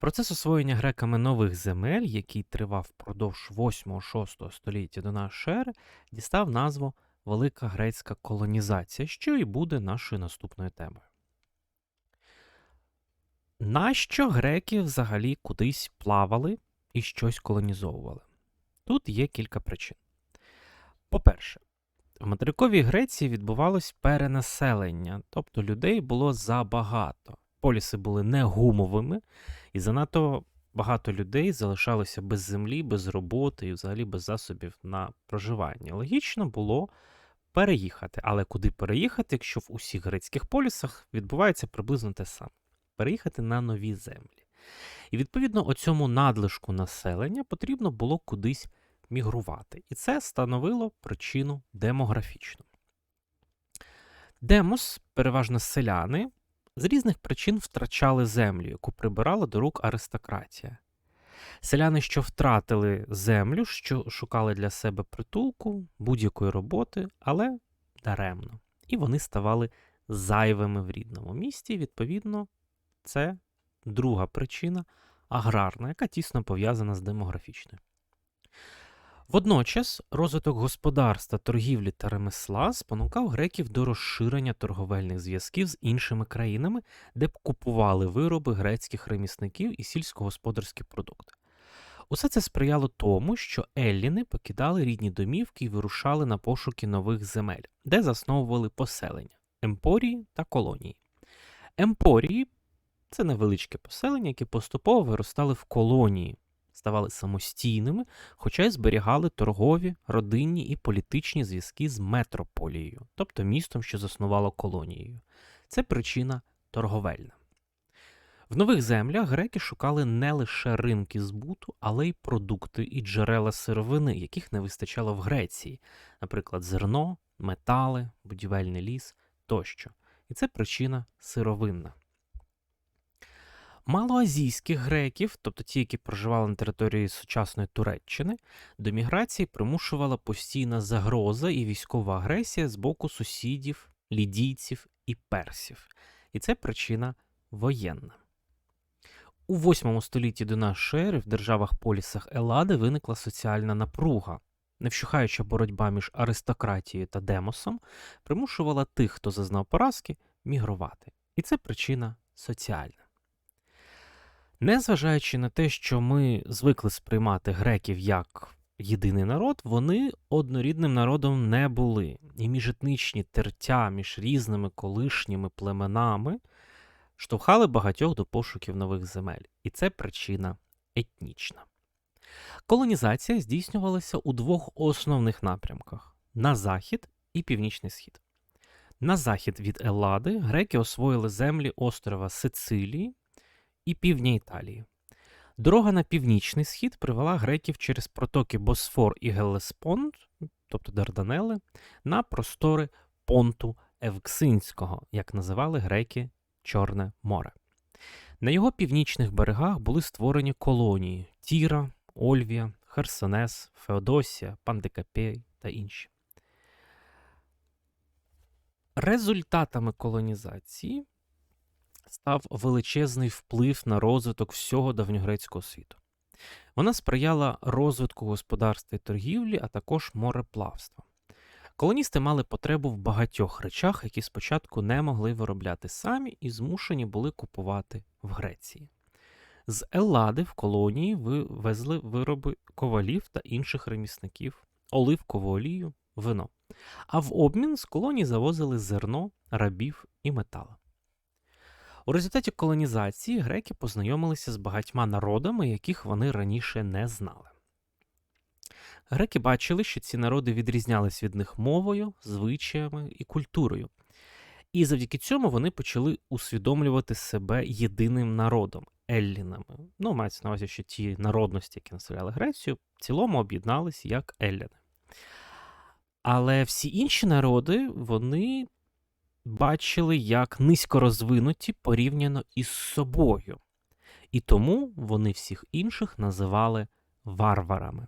Процес освоєння греками нових земель, який тривав впродовж 8-6 століття до нашої ери, дістав назву Велика грецька колонізація, що і буде нашою наступною темою. Нащо греки взагалі кудись плавали і щось колонізовували? Тут є кілька причин. По-перше, в материковій Греції відбувалось перенаселення, тобто людей було забагато. Поліси були не гумовими, і занадто багато людей залишалося без землі, без роботи і взагалі без засобів на проживання. Логічно було переїхати. Але куди переїхати, якщо в усіх грецьких полісах відбувається приблизно те саме? Переїхати на нові землі. І відповідно оцьому надлишку населення потрібно було кудись мігрувати. І це становило причину демографічну. Демос, переважно селяни, з різних причин втрачали землю, яку прибирала до рук аристократія. Селяни, що втратили землю, що шукали для себе притулку, будь-якої роботи, але даремно. І вони ставали зайвими в рідному місті. Відповідно, це друга причина аграрна, яка тісно пов'язана з демографічною. Водночас розвиток господарства, торгівлі та ремесла спонукав греків до розширення торговельних зв'язків з іншими країнами, де б купували вироби грецьких ремісників і сільськогосподарські продукти. Усе це сприяло тому, що елліни покидали рідні домівки і вирушали на пошуки нових земель, де засновували поселення, емпорії та колонії. Емпорії це невеличке поселення, які поступово виростали в колонії, ставали самостійними, хоча й зберігали торгові, родинні і політичні зв'язки з метрополією, тобто містом, що заснувало колонією. Це причина торговельна. В нових землях греки шукали не лише ринки збуту, але й продукти і джерела сировини, яких не вистачало в Греції, наприклад, зерно, метали, будівельний ліс тощо. І це причина сировинна. Малоазійських греків, тобто ті, які проживали на території сучасної Туреччини, до міграції примушувала постійна загроза і військова агресія з боку сусідів, лідійців і персів. І це причина воєнна. У 8 столітті до нашої ери в державах полісах Елади виникла соціальна напруга. Невщухаюча боротьба між аристократією та демосом примушувала тих, хто зазнав поразки, мігрувати. І це причина соціальна. Незважаючи на те, що ми звикли сприймати греків як єдиний народ, вони однорідним народом не були. І міжетничні тертя між різними колишніми племенами штовхали багатьох до пошуків нових земель. І це причина етнічна. Колонізація здійснювалася у двох основних напрямках: на захід і північний схід. На захід від Еллади греки освоїли землі острова Сицилії і півдня Італії. Дорога на північний схід привела греків через протоки Босфор і Гелеспонд, тобто Дарданели, на простори понту Евксинського, як називали греки Чорне море. На його північних берегах були створені колонії Тіра, Ольвія, Херсонес, Феодосія, Пандикапей та інші. Результатами колонізації став величезний вплив на розвиток всього давньогрецького світу. Вона сприяла розвитку господарства і торгівлі, а також мореплавства. Колоністи мали потребу в багатьох речах, які спочатку не могли виробляти самі і змушені були купувати в Греції. З Еллади в колонії вивезли вироби ковалів та інших ремісників, оливкову олію, вино. А в обмін з колонії завозили зерно, рабів і метал. У результаті колонізації греки познайомилися з багатьма народами, яких вони раніше не знали. Греки бачили, що ці народи відрізнялись від них мовою, звичаями і культурою. І завдяки цьому вони почали усвідомлювати себе єдиним народом еллінами. Ну, мається на увазі, що ті народності, які населяли Грецію, в цілому об'єдналися як елліни. Але всі інші народи вони бачили як низько розвинуті порівняно із собою. І тому вони всіх інших називали варварами.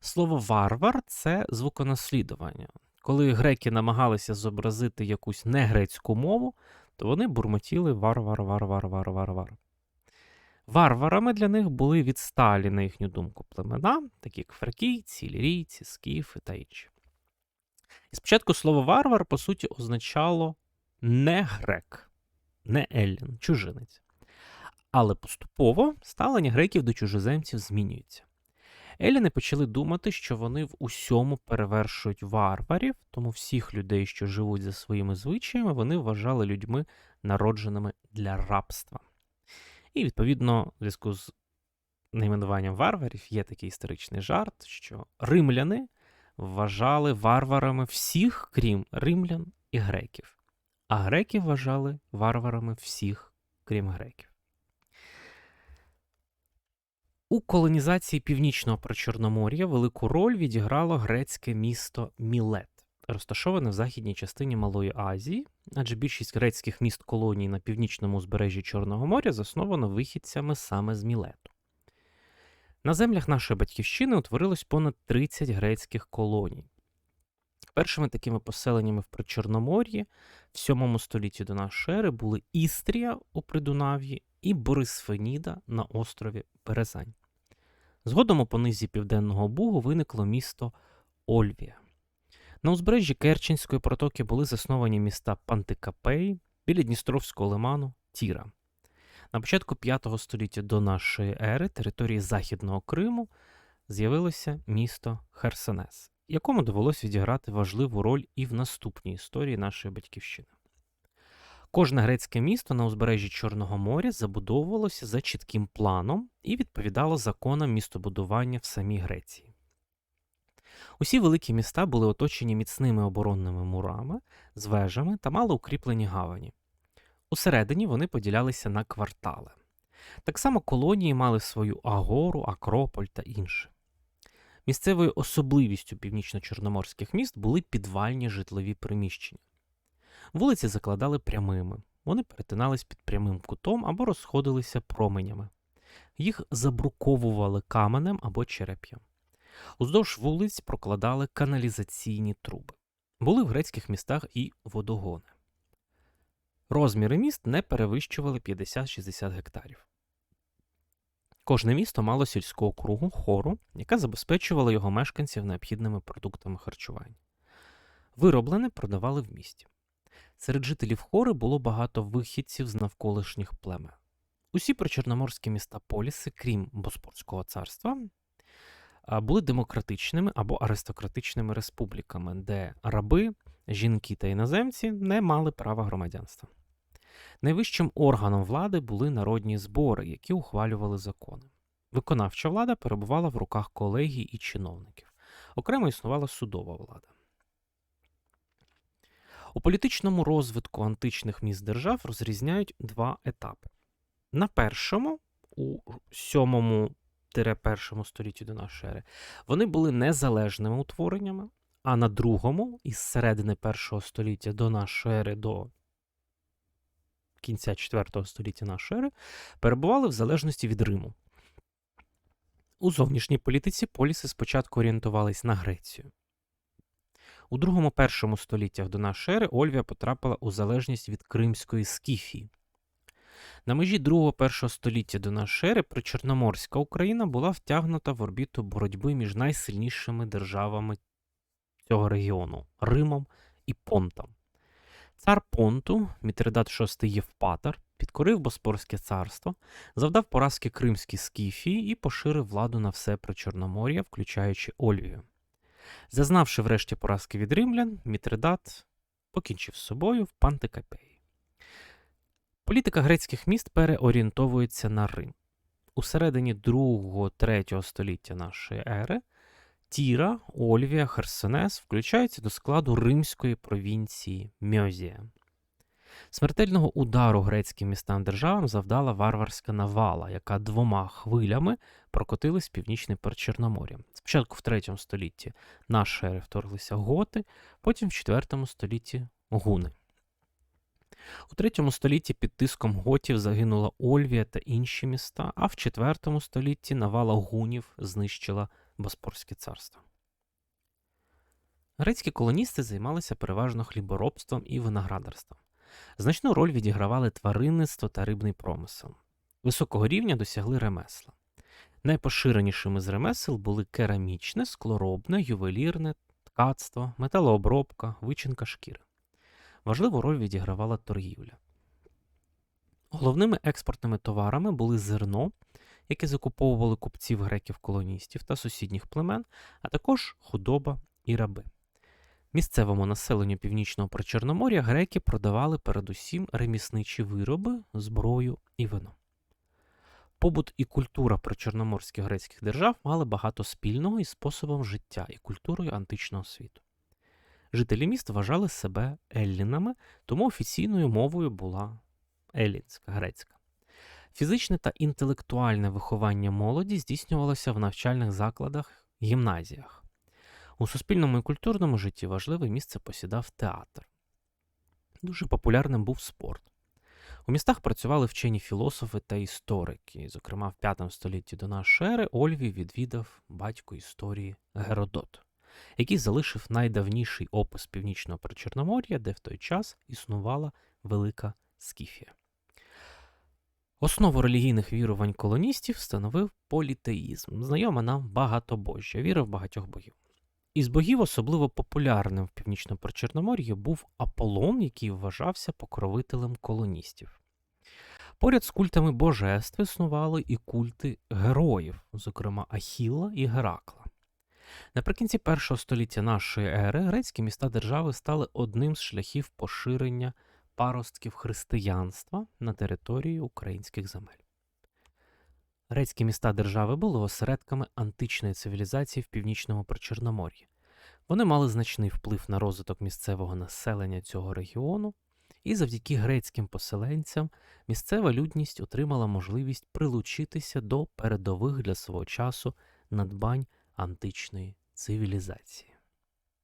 Слово варвар це звуконаслідування. Коли греки намагалися зобразити якусь негрецьку мову, то вони бурмотіли варвар, варвар, варвар, вар. Варварами для них були відсталі, на їхню думку, племена, такі як фракійці, лірійці, скіфи та інші. І спочатку слово варвар, по суті, означало не грек, не еллін, чужинець. Але поступово ставлення греків до чужоземців змінюється. Еліни почали думати, що вони в усьому перевершують варварів, тому всіх людей, що живуть за своїми звичаями, вони вважали людьми, народженими для рабства. І, відповідно, в зв'язку з найменуванням варварів є такий історичний жарт, що римляни вважали варварами всіх, крім римлян і греків, а греки вважали варварами всіх, крім греків. У колонізації північного Причорномор'я велику роль відіграло грецьке місто Мілет, розташоване в західній частині Малої Азії, адже більшість грецьких міст колоній на північному узбережжі Чорного моря засновано вихідцями саме з Мілету. На землях нашої батьківщини утворилось понад 30 грецьких колоній. Першими такими поселеннями в Причорномор'ї в 7 столітті до нашої ери були Істрія у Придунав'ї і Борисфеніда на острові Березань. Згодом у понизі Південного Бугу виникло місто Ольвія. На узбережжі Керченської протоки були засновані міста Пантикапей біля Дністровського лиману Тіра. На початку 5 століття до нашої ери території Західного Криму з'явилося місто Херсонес, якому довелося відіграти важливу роль і в наступній історії нашої батьківщини. Кожне грецьке місто на узбережжі Чорного моря забудовувалося за чітким планом і відповідало законам містобудування в самій Греції. Усі великі міста були оточені міцними оборонними мурами з вежами та мали укріплені гавані. Усередині вони поділялися на квартали. Так само колонії мали свою агору, акрополь та інше. Місцевою особливістю північно-чорноморських міст були підвальні житлові приміщення. Вулиці закладали прямими, вони перетинались під прямим кутом або розходилися променями. Їх забруковували каменем або череп'ям. Уздовж вулиць прокладали каналізаційні труби. Були в грецьких містах і водогони. Розміри міст не перевищували 50-60 гектарів. Кожне місто мало сільського кругу, хору, яка забезпечувала його мешканців необхідними продуктами харчування. Вироблене продавали в місті. Серед жителів хори було багато вихідців з навколишніх племен. Усі причорноморські міста Поліси, крім Боспорського царства, були демократичними або аристократичними республіками, де раби, жінки та іноземці не мали права громадянства. Найвищим органом влади були народні збори, які ухвалювали закони. Виконавча влада перебувала в руках колегій і чиновників. Окремо існувала судова влада. У політичному розвитку античних міст держав розрізняють два етапи. На першому, у 7-1 столітті до нашої ери, вони були незалежними утвореннями, а на другому, із середини першого століття до нашої ери до кінця 4 століття нашої ери, перебували в залежності від Риму. У зовнішній політиці поліси спочатку орієнтувались на Грецію. У другому першому століттях до нашої ери Ольвія потрапила у залежність від Кримської Скіфії. На межі другого першого століття до нашої ери причорноморська Україна була втягнута в орбіту боротьби між найсильнішими державами цього регіону Римом і Понтом. Цар Понту, Мітридат VI Євпатор, підкорив Боспорське царство, завдав поразки Кримській Скіфії і поширив владу на все Причорномор'я, включаючи Ольвію. Зазнавши врешті поразки від римлян, Мітридат покінчив з собою в Пантикапеї. Політика грецьких міст переорієнтовується на Рим. У середині 2-3 століття нашої ери Тіра, Ольвія, Херсонес включаються до складу римської провінції Мьозія. Смертельного удару грецьким містам державам завдала варварська навала, яка двома хвилями прокотилась північне Перчорномор'я. Спочатку в 3 столітті наші ери вторглися готи, потім в 4 столітті гуни. У 3 столітті під тиском готів загинула Ольвія та інші міста, а в 4 столітті навала гунів знищила Боспорське царство. Грецькі колоністи займалися переважно хліборобством і виноградарством. Значну роль відігравали тваринництво та рибний промисел. Високого рівня досягли ремесла. Найпоширенішими з ремесел були керамічне, склоробне, ювелірне, ткацтво, металообробка, вичинка шкіри. Важливу роль відігравала торгівля. Головними експортними товарами були зерно, яке закуповували купців греків-колоністів та сусідніх племен, а також худоба і раби. Місцевому населенню північного Причорномор'я греки продавали передусім ремісничі вироби, зброю і вино. Побут і культура причорноморських грецьких держав мали багато спільного із способом життя і культурою античного світу. Жителі міст вважали себе еллінами, тому офіційною мовою була елінська, грецька. Фізичне та інтелектуальне виховання молоді здійснювалося в навчальних закладах, гімназіях. У суспільному і культурному житті важливе місце посідав театр. Дуже популярним був спорт. У містах працювали вчені філософи та історики. Зокрема, в V столітті до нашої ери Ольві відвідав батько історії Геродот, який залишив найдавніший опис північного Причорномор'я, де в той час існувала велика Скіфія. Основу релігійних вірувань колоністів становив політеїзм, знайома нам багатобожжя, віра в багатьох богів. Із богів особливо популярним в північному Причорномор'ї був Аполлон, який вважався покровителем колоністів. Поряд з культами божеств існували і культи героїв, зокрема Ахілла і Геракла. Наприкінці першого століття нашої ери грецькі міста держави стали одним з шляхів поширення паростків християнства на території українських земель. Грецькі міста держави були осередками античної цивілізації в північному Причорномор'ї. Вони мали значний вплив на розвиток місцевого населення цього регіону, і завдяки грецьким поселенцям місцева людність отримала можливість прилучитися до передових для свого часу надбань античної цивілізації.